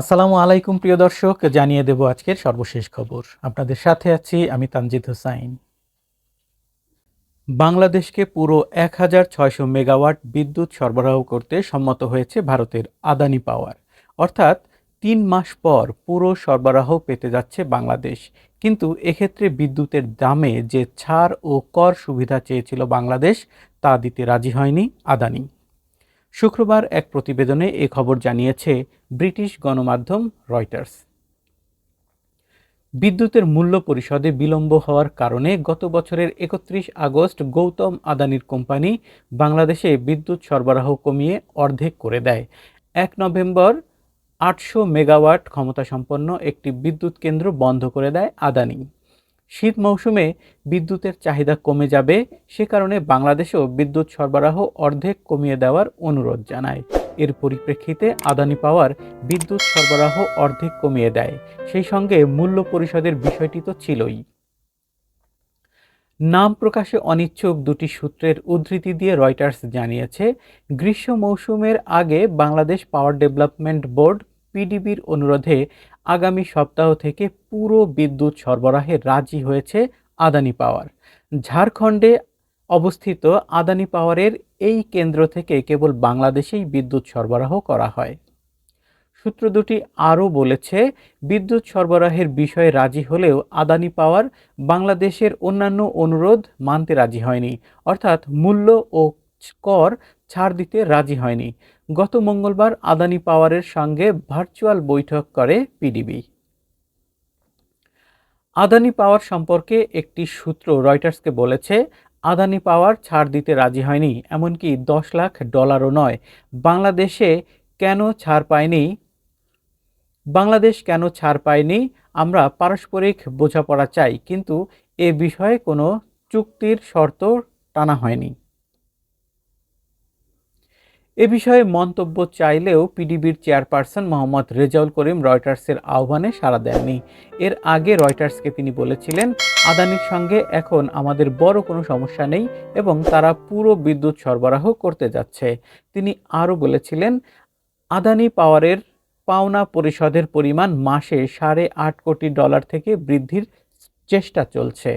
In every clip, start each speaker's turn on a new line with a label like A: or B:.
A: আসসালামু আলাইকুম, প্রিয় দর্শক। জানিয়ে দেব আজকের সর্বশেষ খবর। আপনাদের সাথে আছি আমি তানজিদ হোসাইন। বাংলাদেশকে পুরো এক হাজার ছয়শো মেগাওয়াট বিদ্যুৎ সরবরাহ করতে সম্মত হয়েছে ভারতের আদানি পাওয়ার। অর্থাৎ তিন মাস পর পুরো সরবরাহ পেতে যাচ্ছে বাংলাদেশ। কিন্তু এক্ষেত্রে বিদ্যুতের দামে যে ছাড় ও কর সুবিধা চেয়েছিল বাংলাদেশ, তা দিতে রাজি হয়নি আদানি। শুক্রবার এক প্রতিবেদনে এ খবর জানিয়েছে ব্রিটিশ গণমাধ্যম রয়টার্স। বিদ্যুতের মূল্য পরিষদে বিলম্ব হওয়ার কারণে গত বছরের একত্রিশ আগস্ট গৌতম আদানির কোম্পানি বাংলাদেশে বিদ্যুৎ সরবরাহ কমিয়ে অর্ধেক করে দেয়। এক নভেম্বর আটশো মেগাওয়াট ক্ষমতাসম্পন্ন একটি বিদ্যুৎ কেন্দ্র বন্ধ করে দেয় আদানি। শীত মৌসুমে বিদ্যুতের চাহিদা কমে যাবে, সে কারণে বাংলাদেশেও বিদ্যুৎ সরবরাহ অর্ধেক কমিয়ে দেওয়ার অনুরোধ জানায়। এর পরিপ্রেক্ষিতে আদানি পাওয়ার বিদ্যুৎ সরবরাহ অর্ধেক কমিয়ে দেয়। সেই সঙ্গে মূল্য পরিষদের বিষয়টি তো ছিলই। নাম প্রকাশে অনিচ্ছুক দুটি সূত্রের উদ্ধৃতি দিয়ে রয়টার্স জানিয়েছে, গ্রীষ্ম মৌসুমের আগে বাংলাদেশ পাওয়ার ডেভেলপমেন্ট বোর্ড, পিডিবির অনুরোধে আগামী সপ্তাহ থেকে পুরো বিদ্যুৎ সরবরাহে রাজি হয়েছে আদানি পাওয়ার। ঝাড়খণ্ডে অবস্থিত আদানি পাওয়ারের এই কেন্দ্র থেকে কেবল বাংলাদেশেই বিদ্যুৎ সরবরাহ করা হয়। সূত্র দুটি আরও বলেছে, বিদ্যুৎ সরবরাহের বিষয়ে রাজি হলেও আদানি পাওয়ার বাংলাদেশের অন্যান্য অনুরোধ মানতে রাজি হয়নি, অর্থাৎ মূল্য ও কর ছাড় দিতে রাজি হয়নি। গত মঙ্গলবার আদানি পাওয়ারের সঙ্গে ভার্চুয়াল বৈঠক করে পিডিবি। আদানি পাওয়ার সম্পর্কে একটি সূত্র রয়টার্সকে বলেছে, আদানি পাওয়ার ছাড় দিতে রাজি হয়নি, এমনকি দশ লাখ ডলারও নয়। বাংলাদেশে কেন ছাড় পায়নি? বাংলাদেশ কেন ছাড় পায়নি? আমরা পারস্পরিক বোঝাপড়া চাই, কিন্তু এ বিষয়ে কোনো চুক্তির শর্ত টানা হয়নি। এ বিষয়ে মন্তব্য চাইলেও পিডিবির চেয়ারপারসন মোহাম্মদ রেজাউল করিম রয়টার্সের আহ্বানে সাড়া দেননি। এর আগে রয়টার্সকে তিনি বলেছিলেন, আদানির সঙ্গে এখন আমাদের বড় কোনো সমস্যা নেই এবং তারা পুরো বিদ্যুৎ সরবরাহ করতে যাচ্ছে। তিনি আরও বলেছিলেন, আদানি পাওয়ারের পাওনা পরিশোধের পরিমাণ মাসে সাড়ে আট কোটি ডলার থেকে বৃদ্ধির চেষ্টা চলছে।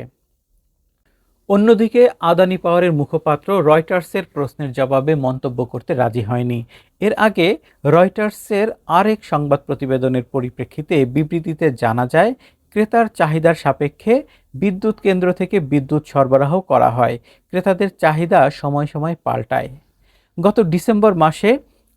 A: অন্যদিকে আদানি পাওয়ারের মুখপাত্র রয়টার্সের প্রশ্নের জবাবে মন্তব্য করতে রাজি হয়নি। এর আগে রয়টার্সের আরেক সংবাদ প্রতিবেদনের পরিপ্রেক্ষিতে বিবৃতিতে জানা যায়, ক্রেতার চাহিদার সাপেক্ষে বিদ্যুৎ কেন্দ্র থেকে বিদ্যুৎ সরবরাহ করা হয়। ক্রেতাদের চাহিদা সময় সময় পাল্টায়। গত ডিসেম্বর মাসে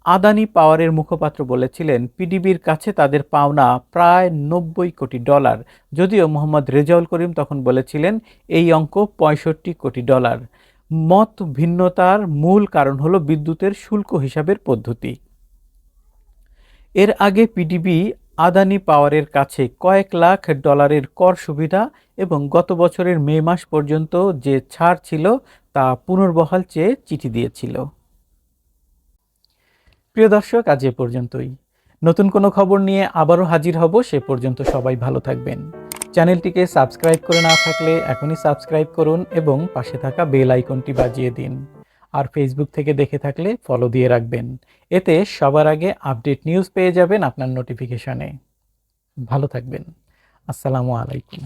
A: আদানি পাওয়ারের মুখপাত্র বলেছিলেন, পিডিবির কাছে তাদের পাওনা প্রায় নব্বই কোটি ডলার। যদিও মোহাম্মদ রেজাউল করিম তখন বলেছিলেন, এই অঙ্ক পঁয়ষট্টি কোটি ডলার। মত ভিন্নতার মূল কারণ হলো বিদ্যুতের শুল্ক হিসাবের পদ্ধতি। এর আগে পিডিবি আদানি পাওয়ারের কাছে কয়েক লাখ ডলারের কর সুবিধা এবং গত বছরের মে মাস পর্যন্ত যে ছাড় ছিল তা পুনর্বহাল চেয়ে চিঠি দিয়েছিল। প্রিয় দর্শক, আজ এ পর্যন্তই। নতুন কোনো খবর নিয়ে আবারও হাজির হব, সে পর্যন্ত সবাই ভালো থাকবেন। চ্যানেলটিকে সাবস্ক্রাইব করে না থাকলে এখনই সাবস্ক্রাইব করুন এবং পাশে থাকা বেল আইকনটি বাজিয়ে দিন। আর ফেসবুক থেকে দেখে থাকলে ফলো দিয়ে রাখবেন। এতে সবার আগে আপডেট নিউজ পেয়ে যাবেন আপনার নোটিফিকেশনে ভালো থাকবেন। আসসালামু আলাইকুম।